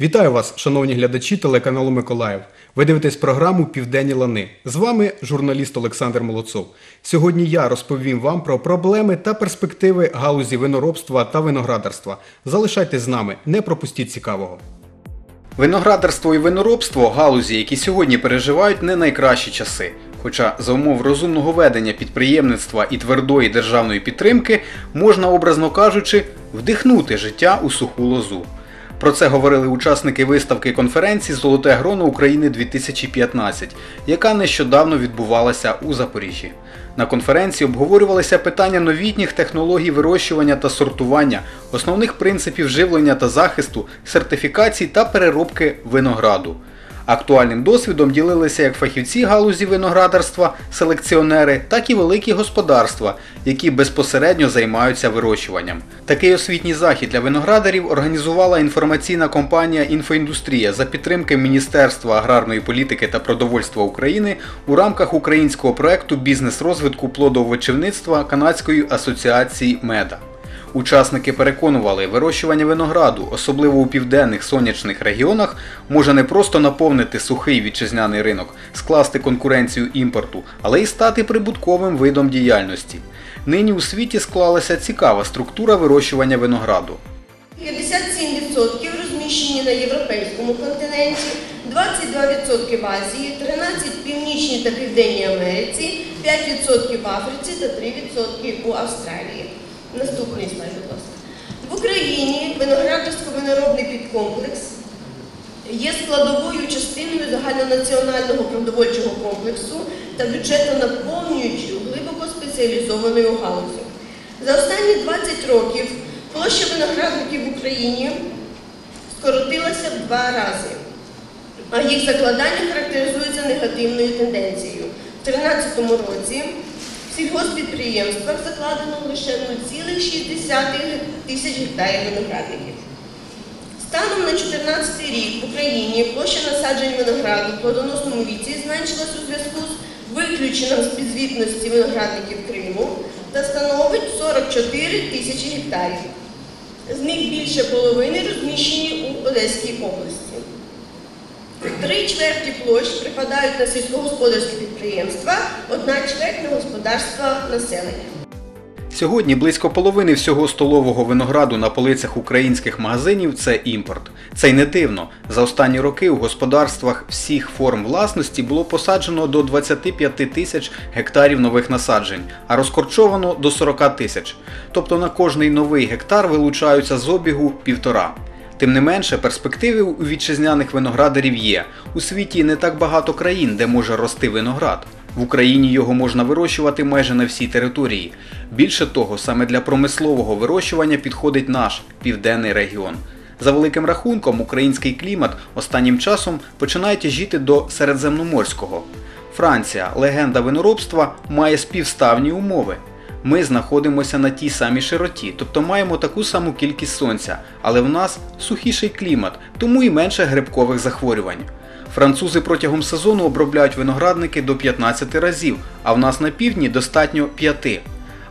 Вітаю вас, шановні глядачі телеканалу Миколаїв. Ви дивитесь програму Південні лани. З вами журналіст Олександр Молодцов. Сьогодні я розповім вам про проблеми та перспективи галузі виноробства та виноградарства. Залишайтесь з нами, не пропустіть цікавого. Виноградарство і виноробство галузі, які сьогодні переживають не найкращі часи. Хоча за умов розумного ведення підприємництва і твердої державної підтримки можна, образно кажучи, вдихнути життя у суху лозу. Про це говорили учасники виставки конференції Золоте гроно України 2015, яка нещодавно відбувалася у Запоріжжі. На конференції обговорювалися питання новітніх технологій вирощування та сортування, основних принципів живлення та захисту, сертифікації та переробки винограду. Актуальним досвідом ділилися як фахівці галузі виноградарства, селекціонери, так і великі господарства, які безпосередньо займаються вирощуванням. Такий освітній захід для виноградарів організувала інформаційна компанія Інфоіндустрія за підтримки Міністерства аграрної політики та продовольства України у рамках українського проекту бізнес-розвитку плодовочівництва Канадської асоціації Меда. Учасники переконували, вирощування винограду, особливо у південних сонячних регіонах, може не просто наповнити сухий вітчизняний ринок, скласти конкуренцію імпорту, але й стати прибутковим видом діяльності. Нині у світі склалася цікава структура вирощування винограду. 57% розміщені на європейському континенті, 22% в Азії, 13% в Північній та Південній Америці, 5% в Африці та 3% у Австралії. Наступний слайд, будь ласка. В Україні виноградарсько-виноробний підкомплекс є складовою частиною загальнонаціонального продовольчого комплексу та бюджетно наповнюючою глибоко спеціалізованою галузю. За останні 20 років площа виноградників в Україні скоротилася в два рази, а їх закладання характеризується негативною тенденцією. У 2013 році сільгоспідприємствах закладено лише 0,6 тисяч гектарів виноградників. Станом на 2014 рік в Україні площа насаджень винограду в плодоносному віці зменшилась у зв'язку з виключенням з підзвітності виноградників Криму та становить 44 тисячі гектарів. З них більше половини розміщені у Одеській області. Три чверті площ припадають на сільськогосподарські підприємства, одна чверть на господарства населення. Сьогодні близько половини всього столового винограду на полицях українських магазинів це імпорт. Це й не дивно. За останні роки у господарствах всіх форм власності було посаджено до 25 тисяч гектарів нових насаджень, а розкорчовано до 40 тисяч. Тобто на кожний новий гектар вилучаються з обігу півтора. Тим не менше, перспективи у вітчизняних виноградарів є. У світі не так багато країн, де може рости виноград. В Україні його можна вирощувати майже на всій території. Більше того, саме для промислового вирощування підходить наш південний регіон. За великим рахунком, український клімат останнім часом починає тяжіти до середземноморського. Франція, легенда виноробства, має співставні умови. Ми знаходимося на тій самій широті, тобто маємо таку саму кількість сонця, але в нас сухіший клімат, тому і менше грибкових захворювань. Французи протягом сезону обробляють виноградники до 15 разів, а в нас на півдні достатньо 5.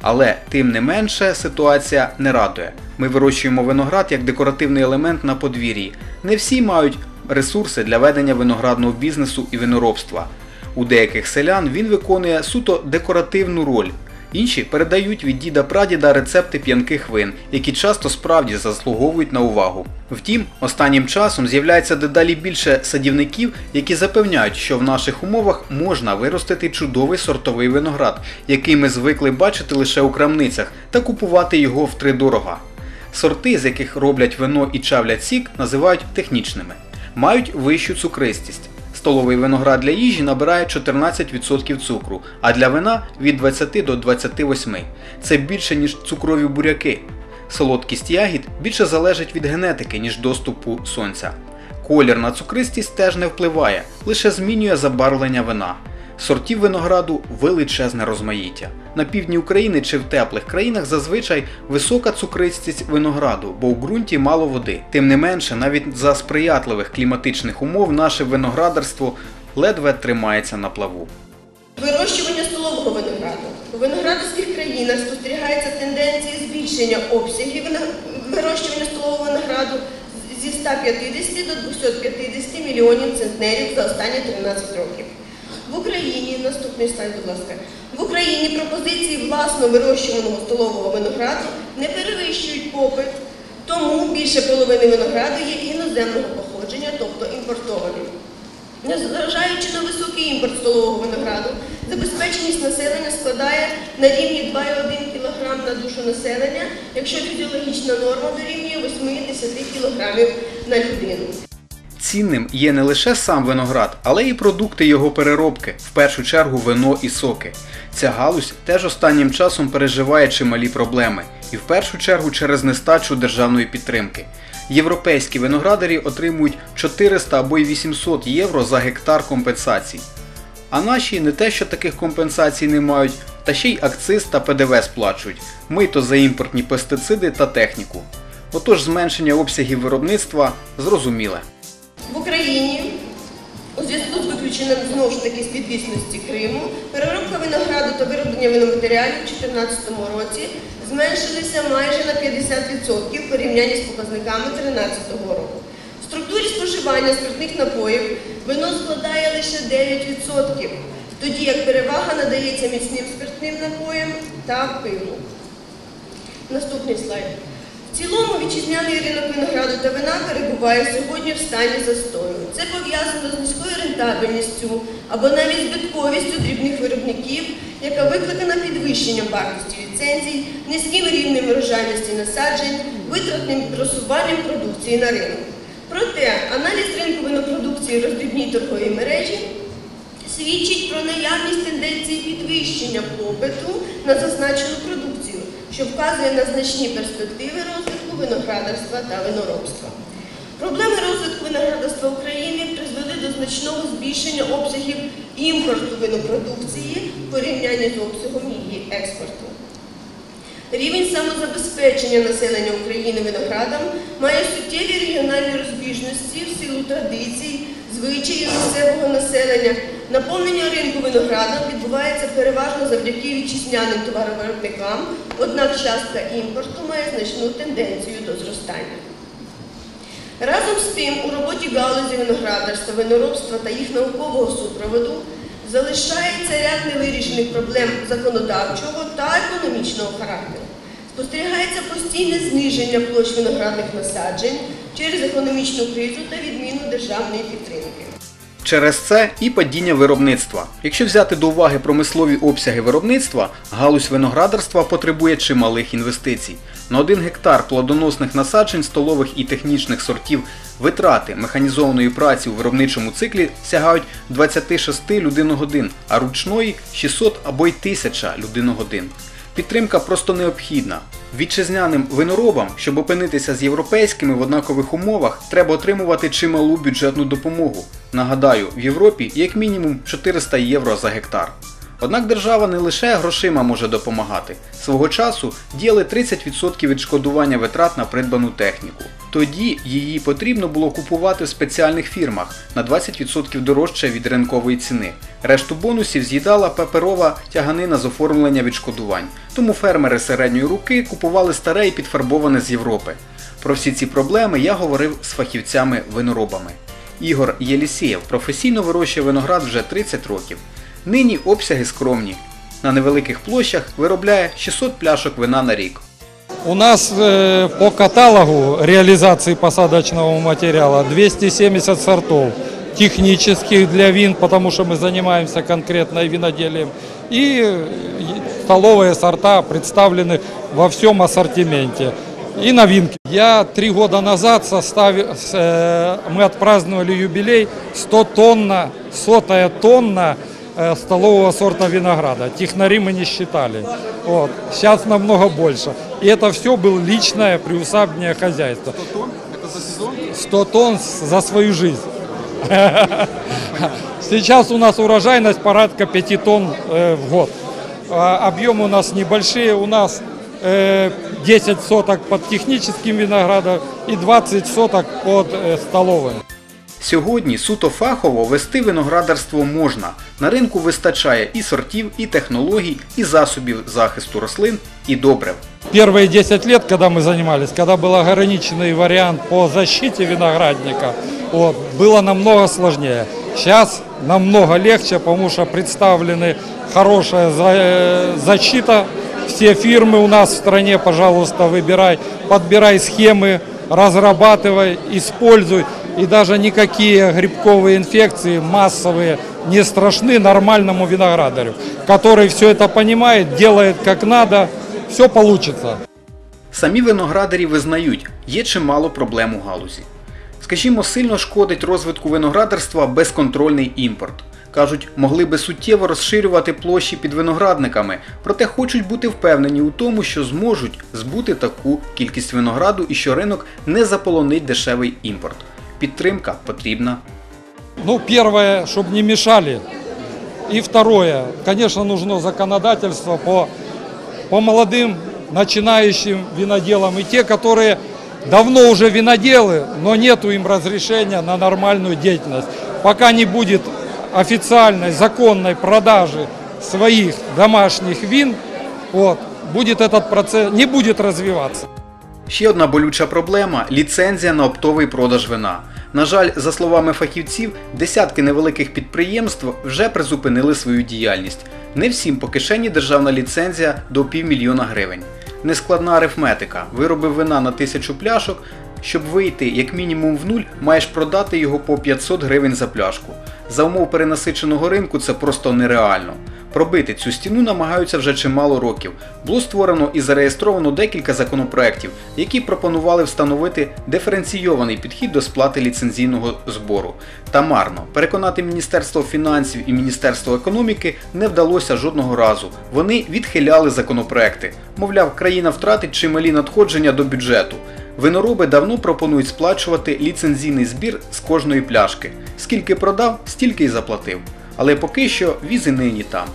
Але тим не менше ситуація не радує. Ми вирощуємо виноград як декоративний елемент на подвір'ї. Не всі мають ресурси для ведення виноградного бізнесу і виноробства. У деяких селян він виконує суто декоративну роль. Інші передають від діда прадіда рецепти п'янких вин, які часто справді заслуговують на увагу. Втім, останнім часом з'являється дедалі більше садівників, які запевняють, що в наших умовах можна виростити чудовий сортовий виноград, який ми звикли бачити лише у крамницях, та купувати його втридорога. Сорти, з яких роблять вино і чавлять сік, називають технічними, мають вищу цукристість. Столовий виноград для їжі набирає 14% цукру, а для вина від 20 до 28. Це більше, ніж цукрові буряки. Солодкість ягід більше залежить від генетики, ніж доступу сонця. Колір на цукристість теж не впливає, лише змінює забарвлення вина. Сортів винограду величезне розмаїття. На півдні України чи в теплих країнах зазвичай висока цукристість винограду, бо у ґрунті мало води. Тим не менше, навіть за сприятливих кліматичних умов наше виноградарство ледве тримається на плаву. Вирощування столового винограду. У виноградарських країнах спостерігається тенденція збільшення обсягів вирощування столового винограду зі 150 до 250 мільйонів центнерів за останні 13 років. В Україні, наступний слайд, будь ласка, в Україні пропозиції власно вирощуваного столового винограду не перевищують попит, тому більше половини винограду є іноземного походження, тобто імпортованим. Незважаючи на високий імпорт столового винограду, забезпеченість населення складає на рівні 2,1 кг на душу населення, якщо фізіологічна норма дорівнює 80 кг на людину. Цінним є не лише сам виноград, але й продукти його переробки, в першу чергу вино і соки. Ця галузь теж останнім часом переживає чималі проблеми, і в першу чергу через нестачу державної підтримки. Європейські виноградарі отримують 400 або й 800 євро за гектар компенсацій. А наші не те, що таких компенсацій не мають, та ще й акциз та ПДВ сплачують, мито за імпортні пестициди та техніку. Отож зменшення обсягів виробництва зрозуміле. В Україні у зв'язку з виключенням знову ж таки з підвісності Криму переробка винограду та вироблення виноматеріалів у 2014 році зменшилися майже на 50% в порівнянні з показниками 2013 року. В структурі споживання спиртних напоїв вино складає лише 9%, тоді як перевага надається міцним спиртним напоям та пиву. Наступний слайд. В цілому вітчизняний ринок винограду та вина перебуває сьогодні в стані застою. Це пов'язано з низькою рентабельністю або навіть збитковістю дрібних виробників, яка викликана підвищенням вартості ліцензій, низьким рівнем врожайності насаджень, витратним просуванням продукції на ринок. Проте аналіз ринку винопродукції роздрібній торговій мережі свідчить про наявність тенденції підвищення попиту на зазначену продукцію, що вказує на значні перспективи розвитку виноградарства та виноробства. Проблеми розвитку виноградарства України призвели до значного збільшення обсягів імпорту винопродукції в порівнянні з обсягом її експорту. Рівень самозабезпечення населення України виноградом має суттєві регіональні розбіжності в силу традицій, звичаїв місцевого населення. Наповнення ринку виноградом відбувається переважно завдяки вітчизняним товаровиробникам, однак частка імпорту має значну тенденцію до зростання. Разом з тим, у роботі галузі виноградарства, виноробства та їх наукового супроводу залишається ряд невирішених проблем законодавчого та економічного характеру. Спостерігається постійне зниження площ виноградних насаджень через економічну кризу та відміну державної підтримки. Через це і падіння виробництва. Якщо взяти до уваги промислові обсяги виробництва, галузь виноградарства потребує чималих інвестицій. На один гектар плодоносних насаджень столових і технічних сортів витрати механізованої праці у виробничому циклі сягають 26 людиногодин, а ручної 600 або й 1000 людиногодин. Підтримка просто необхідна. Вітчизняним виноробам, щоб опинитися з європейськими в однакових умовах, треба отримувати чималу бюджетну допомогу. Нагадаю, в Європі як мінімум 400 євро за гектар. Однак держава не лише грошима може допомагати. Свого часу діяли 30% відшкодування витрат на придбану техніку. Тоді її потрібно було купувати в спеціальних фірмах на 20% дорожче від ринкової ціни. Решту бонусів з'їдала паперова тяганина з оформлення відшкодувань. Тому фермери середньої руки купували старе і підфарбоване з Європи. Про всі ці проблеми я говорив з фахівцями-виноробами. Ігор Єлісєєв професійно вирощує виноград вже 30 років. Нині обсяги скромні. На невеликих площах виробляє 600 пляшок вина на рік. У нас э, по каталогу реализации посадочного материала 270 сортов технических для вин, потому что мы занимаемся конкретно виноделием, и э, столовые сорта представлены во всем ассортименте. И новинки. Я три года назад составил, с, э, мы отпраздновали юбилей 100 тонна, сотая тонна э, столового сорта винограда. Технари мы не считали. Вот. Сейчас намного больше. И это все было личное приусадебное хозяйство. 100 тонн? Это за сезон? 100 тонн за свою жизнь. Сейчас у нас урожайность порядка 5 тонн э, в год. А Объемы у нас небольшие. У нас э, 10 соток под техническим виноградом и 20 соток под э, столовым. Сьогодні суто фахово вести виноградарство можна. На ринку вистачає і сортів, і технологій, і засобів захисту рослин, і добрив. Первые 10 лет, когда мы занимались, когда был ограниченный вариант по защите виноградника, вот, было намного сложнее. Сейчас намного легче, потому что представлены хорошая за- э, защита. Все фирмы у нас в стране, пожалуйста, выбирай, подбирай схемы, разрабатывай, используй. И даже никакие грибковые инфекции массовые не страшны нормальному виноградарю, который все это понимает, делает как надо, все получится. Самі виноградарі визнають, є чимало проблем у галузі. Скажімо, сильно шкодить розвитку виноградарства безконтрольний імпорт. Кажуть, могли би суттєво розширювати площі під виноградниками, проте хочуть бути впевнені у тому, що зможуть збути таку кількість винограду і що ринок не заполонить дешевий імпорт. Підтримка потрібна. Ну, первое, чтобы не мешали. И второе, конечно, нужно законодательство по, по молодым начинающим виноделам и те, которые давно уже виноделы, но нету им разрешения на нормальную деятельность. Пока не будет официальной, законной продажи своих домашних вин, вот, будет этот процесс, не будет развиваться. Ще одна болюча проблема ліцензія на оптовий продаж вина. На жаль, за словами фахівців, десятки невеликих підприємств вже призупинили свою діяльність. Не всім по кишені державна ліцензія до півмільйона гривень. Нескладна арифметика. Виробив вина на тисячу пляшок. Щоб вийти як мінімум в нуль, маєш продати його по 500 гривень за пляшку. За умов перенасиченого ринку це просто нереально. Пробити цю стіну намагаються вже чимало років. Було створено і зареєстровано декілька законопроєктів, які пропонували встановити диференційований підхід до сплати ліцензійного збору. Та марно переконати Міністерство фінансів і Міністерство економіки не вдалося жодного разу. Вони відхиляли законопроекти. Мовляв, країна втратить чималі надходження до бюджету. Винороби давно пропонують сплачувати ліцензійний збір з кожної пляшки. Скільки продав, стільки й заплатив Але поки що віз і нині там.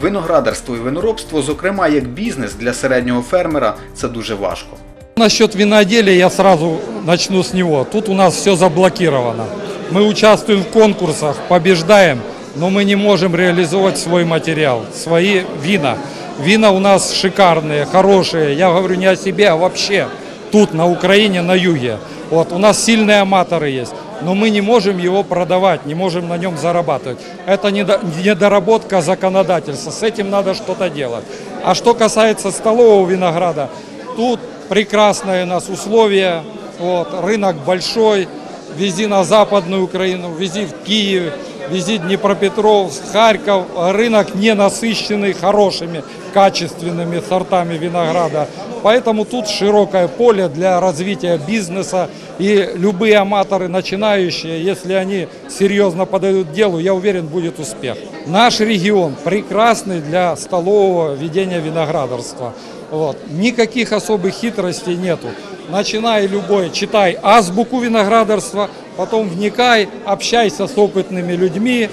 Виноградарство і виноробство, зокрема як бізнес для середнього фермера, це дуже важко. Насчет виноделия я сразу начну с него. Тут у нас все заблокировано. Мы участвуем в конкурсах, побеждаем, но мы не можем реализовать свой материал, свои вина. Вина у нас шикарные, хорошие. Я говорю не о себе, а вообще тут, на Украине, на юге. Вот, у нас сильные аматоры есть, но мы не можем его продавать, не можем на нем зарабатывать. Это недо- недоработка законодательства, с этим надо что-то делать. А что касается столового винограда, тут прекрасные у нас условия, вот, рынок большой, вези на Западную Украину, вези в Киев, вези Днепропетровск, Харьков. Рынок не насыщенный хорошими, качественными сортами винограда. Поэтому тут широкое поле для развития бизнеса. И любые аматоры начинающие, если они серьезно подойдут делу, я уверен, будет успех. Наш регион прекрасный для столового ведения виноградарства. Вот. Никаких особых хитростей нету. Начинай любой, читай азбуку виноградарства, потом вникай, общайся с опытными людьми,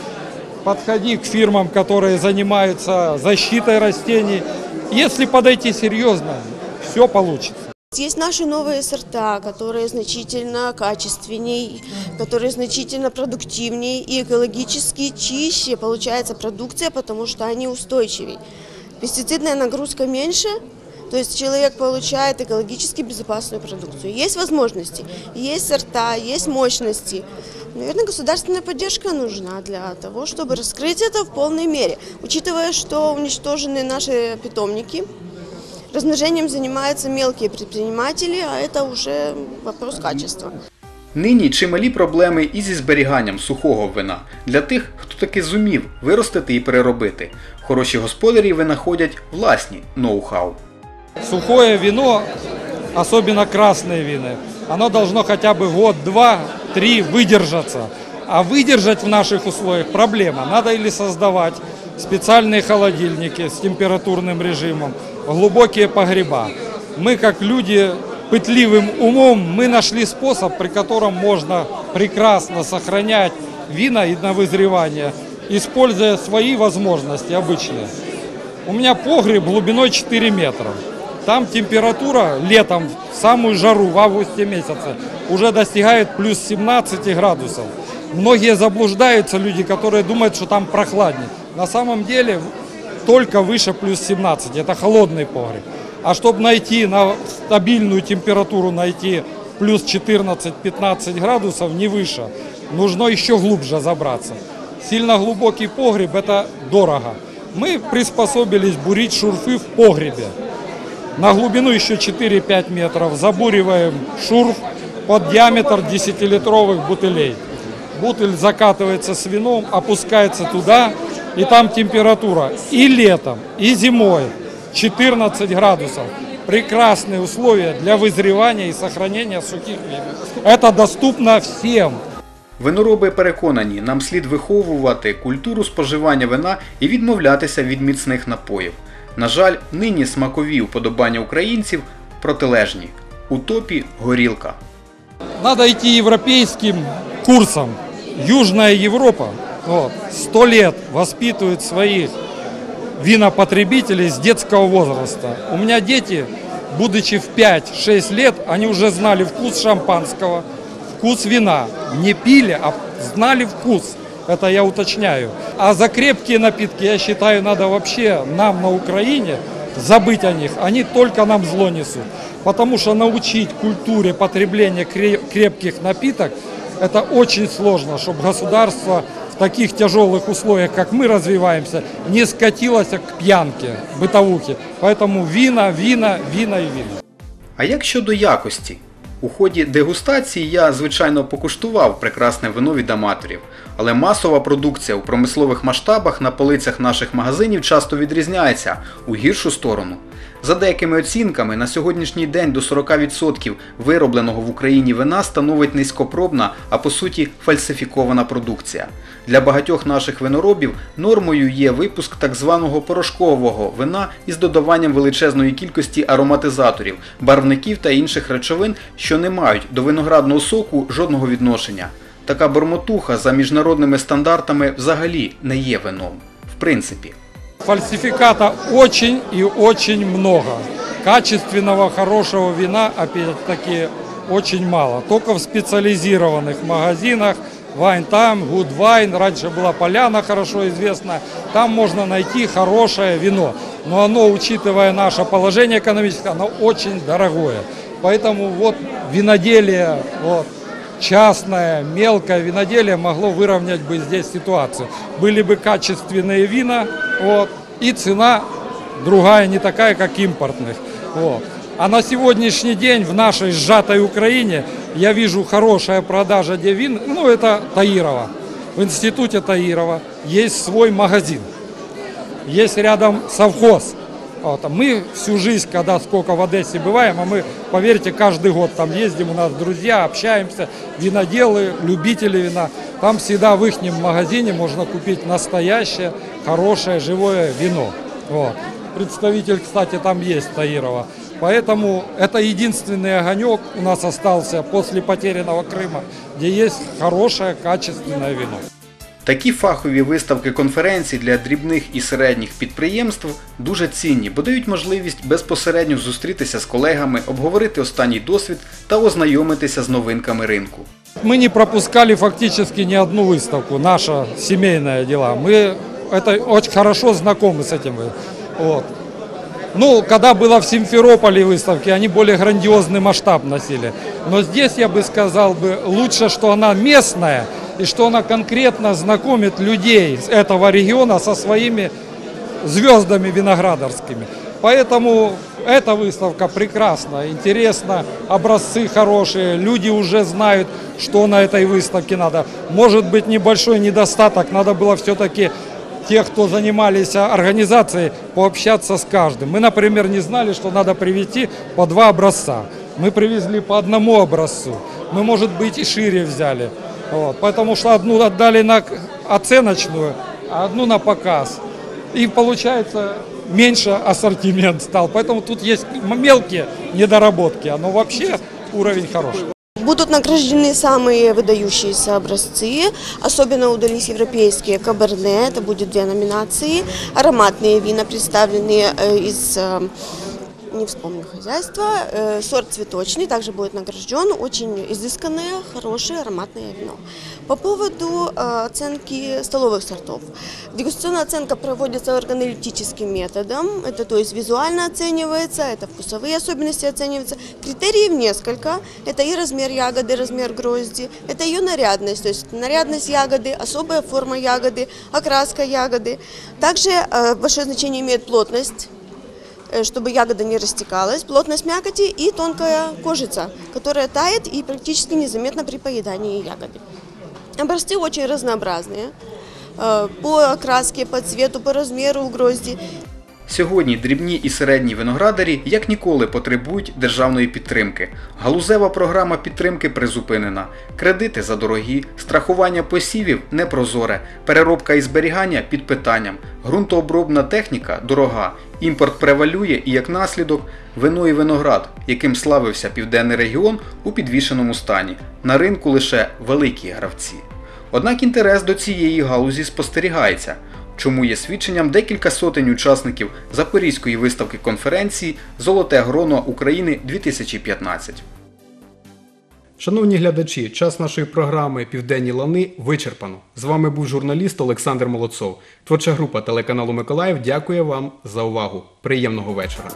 подходи к фирмам, которые занимаются защитой растений. Если подойти серьезно, все получится. Есть наши новые сорта, которые значительно качественней, которые значительно продуктивнее и экологически чище получается продукция, потому что они устойчивее. Пестицидная нагрузка меньше, то есть человек получает экологически безопасную продукцию. Есть возможности, есть сорта, есть мощности. Наверное, государственная поддержка нужна для того, чтобы раскрыть это в полной мере, учитывая, что уничтожены наши питомники, Размножением занимаются мелкие предприниматели, а это уже вопрос качества. Нині чималі проблеми і зі зберіганням сухого вина для тих, хто таки зумів виростити і переробити. Хороші господарі винаходять власні ноу-хау. Сухое вино, особенно красные вины, оно должно хотя бы год, два, три выдержаться. А выдержать в наших условиях проблема. Надо или создавать специальные холодильники с температурным режимом, глубокие погреба. Мы, как люди пытливым умом, мы нашли способ, при котором можно прекрасно сохранять вина и на вызревание, используя свои возможности обычные. У меня погреб глубиной 4 метра. Там температура летом, в самую жару, в августе месяце, уже достигает плюс 17 градусов. Многие заблуждаются, люди, которые думают, что там прохладнее. На самом деле только выше плюс 17, это холодный погреб. А чтобы найти на стабильную температуру, найти плюс 14-15 градусов, не выше, нужно еще глубже забраться. Сильно глубокий погреб – это дорого. Мы приспособились бурить шурфы в погребе. На глубину еще 4-5 метров забуриваем шурф под диаметр 10-литровых бутылей. Бутыль закатывается с вином, опускается туда, и там температура и летом, и зимой 14 градусов. Прекрасные условия для вызревания и сохранения сухих вин. Это доступно всем. Винороби переконані, нам слід виховувати культуру споживання вина і відмовлятися від міцних напоїв. На жаль, нині смакові вподобання українців протилежні. У топі горілка. Надо идти европейским курсом. Южная Европа вот, 100 лет воспитывает своих винопотребителей с детского возраста. У меня дети, будучи в 5-6 лет, они уже знали вкус шампанского, вкус вина. Не пили, а знали вкус Это я уточняю. А за крепкие напитки, я считаю, надо вообще нам на Украине забыть о них. Они только нам зло несут. Потому что научить культуре потребления кре- крепких напиток, это очень сложно, чтобы государство в таких тяжелых условиях, как мы развиваемся, не скатилось к пьянке, бытовухе. Поэтому вина, вина, вина и вина. А як щодо якості? У ході дегустації я, звичайно, покуштував прекрасне вино від аматорів, але масова продукція у промислових масштабах на полицях наших магазинів часто відрізняється у гіршу сторону. За деякими оцінками, на сьогоднішній день до 40% виробленого в Україні вина становить низькопробна, а по суті фальсифікована продукція. Для багатьох наших виноробів нормою є випуск так званого порошкового вина із додаванням величезної кількості ароматизаторів, барвників та інших речовин, що не мають до виноградного соку жодного відношення. Така бормотуха за міжнародними стандартами взагалі не є вином. В принципі. Фальсификата очень и очень много. Качественного, хорошего вина, опять-таки, очень мало. Только в специализированных магазинах, Вайн там, Good Wine, раньше была Поляна хорошо известна, там можно найти хорошее вино. Но оно, учитывая наше положение экономическое, оно очень дорогое. Поэтому вот виноделие, вот, частное, мелкое виноделие могло выровнять бы здесь ситуацию. Были бы качественные вина, вот, и цена другая, не такая, как импортных. Вот. А на сегодняшний день в нашей сжатой Украине я вижу хорошая продажа вин, ну это Таирова. В институте Таирова есть свой магазин, есть рядом совхоз. Вот, а мы всю жизнь, когда сколько в Одессе бываем, а мы, поверьте, каждый год там ездим, у нас друзья, общаемся, виноделы, любители вина. Там всегда в их магазине можно купить настоящее, хорошее, живое вино. Вот. Представитель, кстати, там есть Таирова. Поэтому это единственный огонек у нас остался после потерянного Крыма, где есть хорошее, качественное вино. Такі фахові виставки конференцій для дрібних і середніх підприємств дуже цінні, бо дають можливість безпосередньо зустрітися з колегами, обговорити останній досвід та ознайомитися з новинками ринку. Мы не пропускали фактически ни одну выставку, наше семейное дела. Мы это очень хорошо знакомы с этим. Вот. Ну, когда было в Симферополе выставки, они более грандиозный масштаб носили. Но здесь я бы сказал бы лучше, что она местная и что она конкретно знакомит людей с этого региона со своими звездами виноградарскими. Поэтому эта выставка прекрасна, интересна, образцы хорошие, люди уже знают, что на этой выставке надо. Может быть небольшой недостаток, надо было все-таки тех, кто занимались организацией, пообщаться с каждым. Мы, например, не знали, что надо привезти по два образца. Мы привезли по одному образцу. Мы, может быть, и шире взяли. Вот, потому что одну отдали на оценочную, а одну на показ. И получается меньше ассортимент стал. Поэтому тут есть мелкие недоработки, а но вообще уровень хороший. Будут награждены самые выдающиеся образцы, особенно удались европейские каберне, это будет две номинации. Ароматные вина представлены э, из э, не вспомню хозяйство. Э, Сорт цветочный, также будет награжден. Очень изысканное, хорошее, ароматное вино. По поводу э, оценки столовых сортов. Дегустационная оценка проводится органолептическим методом. Это то есть визуально оценивается, это вкусовые особенности оцениваются. Критериев несколько. Это и размер ягоды, размер грозди, это ее нарядность, то есть нарядность ягоды, особая форма ягоды, окраска ягоды. Также э, большое значение имеет плотность э, чтобы ягода не растекалась, плотность мякоти и тонкая кожица, которая тает и практически незаметно при поедании ягоды. Образцы очень разнообразные э, по окраске, по цвету, по размеру грозди. Сьогодні дрібні і середні виноградарі як ніколи потребують державної підтримки. Галузева програма підтримки призупинена. Кредити задорогі, страхування посівів непрозоре, переробка і зберігання під питанням, ґрунтообробна техніка дорога, імпорт превалює і як наслідок вино і виноград, яким славився південний регіон у підвішеному стані. На ринку лише великі гравці. Однак інтерес до цієї галузі спостерігається чому є свідченням декілька сотень учасників Запорізької виставки конференції Золоте гроно України 2015. Шановні глядачі, час нашої програми Південні лани вичерпано. З вами був журналіст Олександр Молодцов. Творча група телеканалу Миколаїв дякує вам за увагу. Приємного вечора.